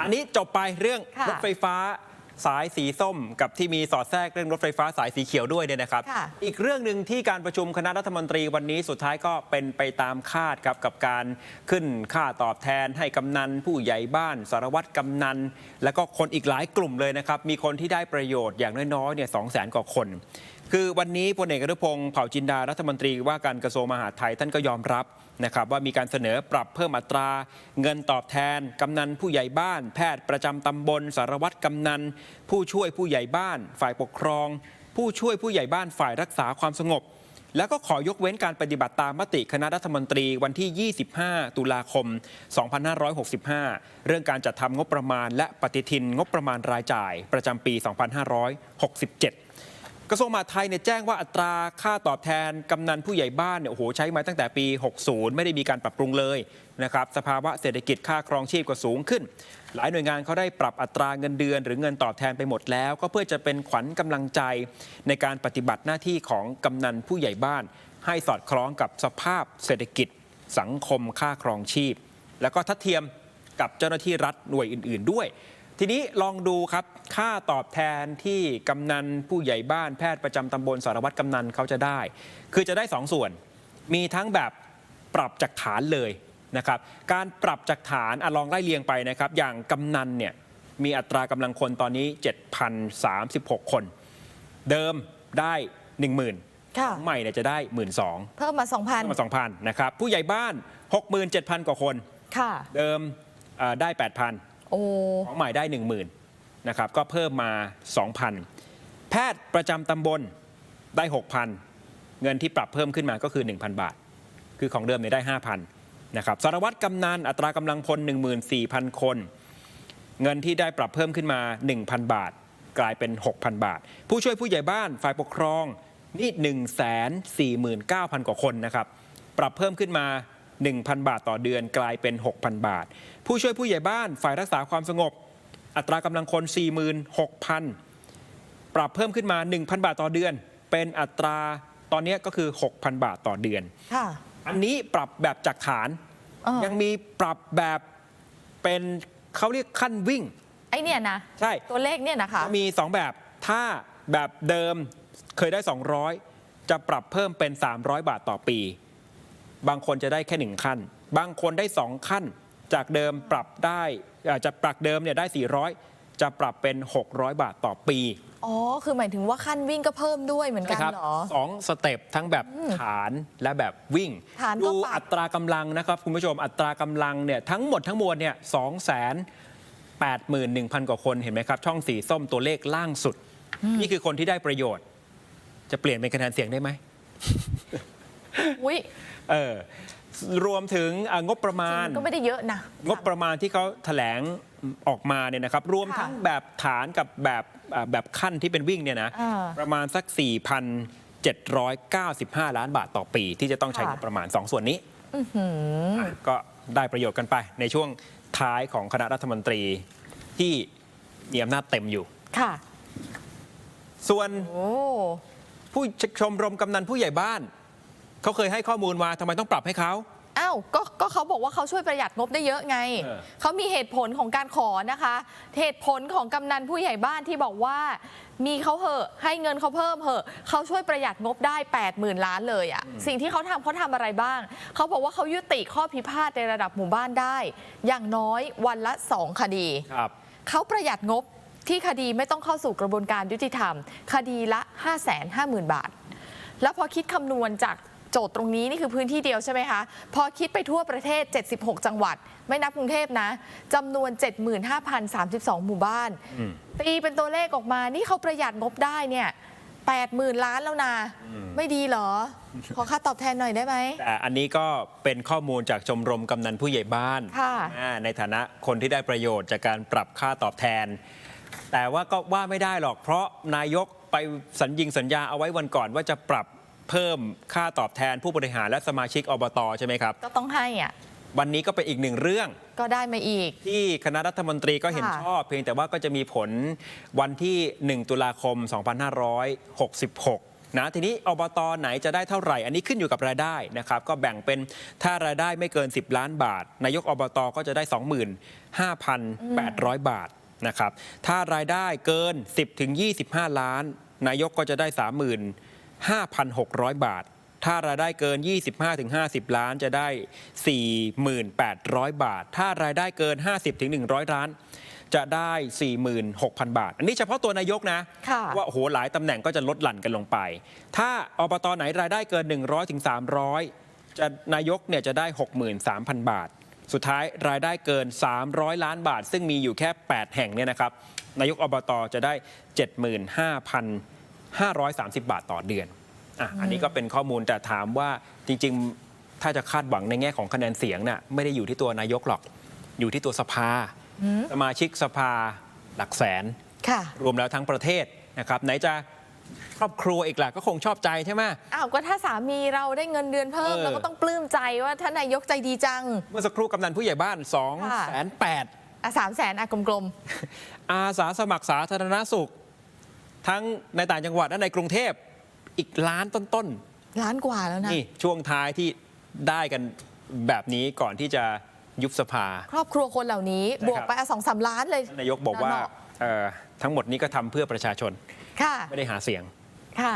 อันนี้จบไปเรื่องค่ะรถไฟฟ้าสายสีส้ม กับที่มีสอดแทรกเรื่องรถไฟฟ้าสายสีเขียวด้วยเนี่ยนะครับ ค่ะ อีกเรื่องหนึ่งที่การประชุมคณะรัฐมนตรีวันนี้สุดท้ายก็เป็นไปตามคาดครับกับการขึ้นค่าตอบแทนให้กำนัน ผู้ใหญ่บ้าน สารวัตรกำนัน แล้วก็คนอีกหลายกลุ่มเลยนะครับ มีคนที่ได้ประโยชน์อย่างน้อยๆเนี่ยสองแสนกว่าคน คือวันนี้พลเอกอนุพงศ์เผ่าจินดารัฐมนตรีว่าการกระทรวงมหาดไทยท่านก็ยอมรับนะครับว่ามีการเสนอปรับเพิ่มอัตรา เงินตอบแทน กำนันผู้ใหญ่บ้าน แพทย์ประจำตำบล สารวัตรกำนัน ผู้ช่วยผู้ใหญ่บ้าน ฝ่ายปกครอง ผู้ช่วยผู้ใหญ่บ้านฝ่ายรักษาความสงบ แล้วก็ขอยกเว้นการปฏิบัติตามมติคณะรัฐมนตรีวันที่ 25 ตุลาคม 2565 เรื่องการจัดทำงบประมาณ และปฏิทินงบประมาณรายจ่าย ประจำปี 2567 กระทรวงมหาดไทยเนี่ยแจ้งว่าอัตราค่าตอบแทนกำนันผู้ใหญ่บ้านเนี่ยโอ้โหใช้มาตั้งแต่ปี 60 ไม่ได้มีการปรับปรุงเลยนะครับสภาวะเศรษฐกิจค่าครองชีพก็สูงขึ้น หลายหน่วยงานเขาได้ปรับอัตราเงินเดือน หรือเงินตอบแทนไปหมดแล้ว ก็เพื่อจะเป็นขวัญกำลังใจในการปฏิบัติหน้าที่ของกำนันผู้ใหญ่บ้าน ให้สอดคล้องกับสภาพเศรษฐกิจ สังคมค่าครองชีพ แล้วก็ทัดเทียมกับเจ้าหน้าที่รัฐหน่วยอื่น ๆ ด้วย ทีนี้ลองดูครับค่าตอบแทนที่กำนันผู้ใหญ่บ้านแพทย์ประจำตำบลสารวัตรกำนันเขาจะได้ คือจะได้สองส่วน มีทั้งแบบปรับจากฐานเลยนะครับการปรับจากฐานอะลองไล่เรียงไปนะครับอย่างกำนันเนี่ยมีอัตรากำลังคนตอนนี้ 7,036 คน เดิมได้ 10,000ค่ะใหม่เนี่ยจะได้ 12,000เพิ่มมาเพิ่มมา2,000นะครับผู้ใหญ่บ้าน 67,000 กว่าคน2,000ค่ะ เดิมเอ่อได้ 8,000 โอ้ของใหม่ได้ 10,000นะครับก็เพิ่มมา 2,000 แพทย์ประจำตำบลได้ 6,000 เงินที่ปรับเพิ่มขึ้นมาก็คือ 1,000 บาท คือของเดิมเนี่ยได้ 5,000นะครับสารวัตรกำนันอัตรากำลังพล 14,000 คน เงินที่ได้ปรับเพิ่มขึ้นมา 1,000 บาท กลายเป็น 6,000 บาท ผู้ช่วยผู้ใหญ่บ้านฝ่ายปกครองนี่ 149,000 กว่าคนนะครับ ปรับเพิ่มขึ้นมา 1,000 บาทต่อเดือนกลายเป็น 6,000 บาท ผู้ช่วยผู้ใหญ่บ้านฝ่ายรักษาความสงบ อัตรากำลังคน 46,000 ปรับเพิ่มขึ้นมา 1,000 บาทต่อเดือน เป็นอัตราตอนนี้ก็คือ 6,000 บาทต่อเดือนค่ะอันนี้ปรับแบบจากฐานเออยังมีปรับแบบเป็นเขาเรียกขั้นวิ่ง ไอเนี่ยนะ ใช่ ตัวเลขเนี่ยนะคะ มี 2 แบบ ถ้าแบบเดิมเคยได้ 200 จะปรับเพิ่มเป็น 300 บาทต่อปี บางคนจะได้แค่ 1 ขั้น บางคนได้ 2 ขั้น จากเดิมปรับได้อ่าจะปรับเดิมเนี่ยได้ 400 จะปรับเป็น 600 บาทต่อปีอ๋อ คือหมายถึงว่าขั้นวิ่งก็เพิ่มด้วยเหมือนกันนะครับเหรอสองสเต็ปทั้งแบบฐานและแบบวิ่งฐานก็ดูปรับอัตรากำลังนะครับคุณผู้ชมอัตรากำลังเนี่ยทั้งหมดทั้งมวลเนี่ยสองแสนแปดหมื่นหนึ่งพันกว่าคนเห็นไหมครับ ช่องสีส้มตัวเลขล่างสุด นี่คือคนที่ได้ประโยชน์ จะเปลี่ยนเป็นคะแนนเสียงได้ไหม อุ้ยเออรวมถึงอะงบประมาณก็ไม่ได้เยอะนะงบประมาณที่เขาแถลงออกมาเนี่ยนะครับ รวมค่ะทั้งแบบฐานกับแบบอ่าแบบขั้นที่เป็นวิ่งเนี่ยนะอ่าประมาณสัก 4,795 ล้านบาทต่อปี ที่จะต้องใช้ค่ะงบประมาณ 2 ส่วนนี้อื้อหืออะก็ได้ประโยชน์กันไป ในช่วงท้ายของคณะรัฐมนตรีที่มีอำนาจเต็มอยู่ค่ะ ส่วนโอ้ผู้ชมรมกำนันผู้ใหญ่บ้าน เขาเคยให้ข้อมูลมาทำไมต้องปรับให้เขา อ้าวก็ก็เขาบอกว่าเขาช่วยประหยัดงบได้เยอะไง เออ เขามีเหตุผลของการขอนะคะ เหตุผลของกำนันผู้ใหญ่บ้านที่บอกว่า มีเขาเหอะ ให้เงินเขาเพิ่มเหอะ เขาช่วยประหยัดงบได้ 8 0,000 ล้านเลยอะสิ่งที่เขาทำเขาทำอะไรบ้าง เขาบอกว่าเขายุติข้อพิพาทในระดับหมู่บ้านได้ อย่างน้อยวันละ 2 คดี ครับ เขาประหยัดงบที่คดีไม่ต้องเข้าสู่กระบวนการยุติธรรม คดีละ 550,000 บาท แล้วพอคิดคำนวณจาก โจทย์ตรงนี้นี่คือพื้นที่เดียวใช่ไหมคะ พอคิดไปทั่วประเทศ 76 จังหวัด ไม่นับกรุงเทพนะจำนวน 75,032 หมู่บ้านอืมตีเป็นตัวเลขออกมา นี่เขาประหยัดงบได้เนี่ย80,000 ล้านแล้วนะไม่ดีเหรอ ขอค่าตอบแทนหน่อยได้ไหมแต่อันนี้ก็เป็นข้อมูลจากชมรมกำนันผู้ใหญ่บ้านค่ะอ่าในฐานะคนที่ได้ประโยชน์จากการปรับค่าตอบแทน แต่ว่าก็ว่าไม่ได้หรอกเพราะนายกไปสัญญิงสัญญาเอาไว้วันก่อนว่าจะปรับ เพิ่มค่าตอบแทนผู้บริหารและสมาชิกอบตใช่ไหมครับ ก็ต้องให้อะ วันนี้ก็เป็นอีกหนึ่งเรื่อง ก็ได้มาอีก ที่คณะรัฐมนตรีก็เห็นค่ะชอบ เพียงแต่ว่าก็จะมีผลวันที่ 1 ตุลาคม 2566 นะ ทีนี้อบตไหนจะได้เท่าไหร่ อันนี้ขึ้นอยู่กับรายได้นะครับ ก็แบ่งเป็นถ้ารายได้ไม่เกิน 10 ล้านบาท นายกอบตก็จะได้ 25,800 บาทนะครับ ถ้ารายได้เกิน 10ถึง25 ล้าน นายกก็จะได้ 35,600 บาท ถ้ารายได้เกิน 25ถึง50 ล้านจะได้ 4,800 บาท ถ้ารายได้เกิน 50ถึง100 ล้านจะได้ 46,000 บาท อันนี้เฉพาะตัวนายกนะค่ะว่าโอ้โหหลายตำแหน่งก็จะลดหลั่นกันลงไป ถ้าอบตไหนรายได้เกิน 100ถึง300 จะนายกเนี่ยจะได้ 63,000 บาท สุดท้ายรายได้เกิน 300 ล้านบาท ซึ่งมีอยู่แค่ 8 แห่งเนี่ยนะครับ นายกอบตจะได้ 75,530 บาทต่อเดือนอะอันนี้ก็เป็นข้อมูลแต่ถามว่าจริง ๆ ถ้าจะคาดหวังในแง่ของคะแนนเสียงน่ะไม่ได้อยู่ที่ตัวนายกหรอก อยู่ที่ตัวสภา สมาชิกสภาหลักแสนค่ะรวมแล้วทั้งประเทศนะครับไหนจะครอบครัวอีกล่ะก็คงชอบใจใช่ไหมอ้าวก็ถ้าสามีเราได้เงินเดือนเพิ่มเออเราก็ต้องปลื้มใจว่าท่านนายกใจดีจัง เมื่อสักครู่กำนันผู้ใหญ่บ้าน2องค่ะแสนแปดอะสามแสนอะกลมอาสาสมัครสาธารณสุข ทั้งในต่างจังหวัดและในกรุงเทพอีกล้านต้นๆล้านกว่าแล้วๆนะ นี่ช่วงท้ายที่ได้กันแบบนี้ก่อนที่จะยุบสภา ครอบครัวคนเหล่านี้นะครับบวกไปสองสามล้านเลยนายกบอกว่าเนะเอ่อทั้งหมดนี้ก็ทำเพื่อประชาชนค่ะ ไม่ได้หาเสียง ค่ะ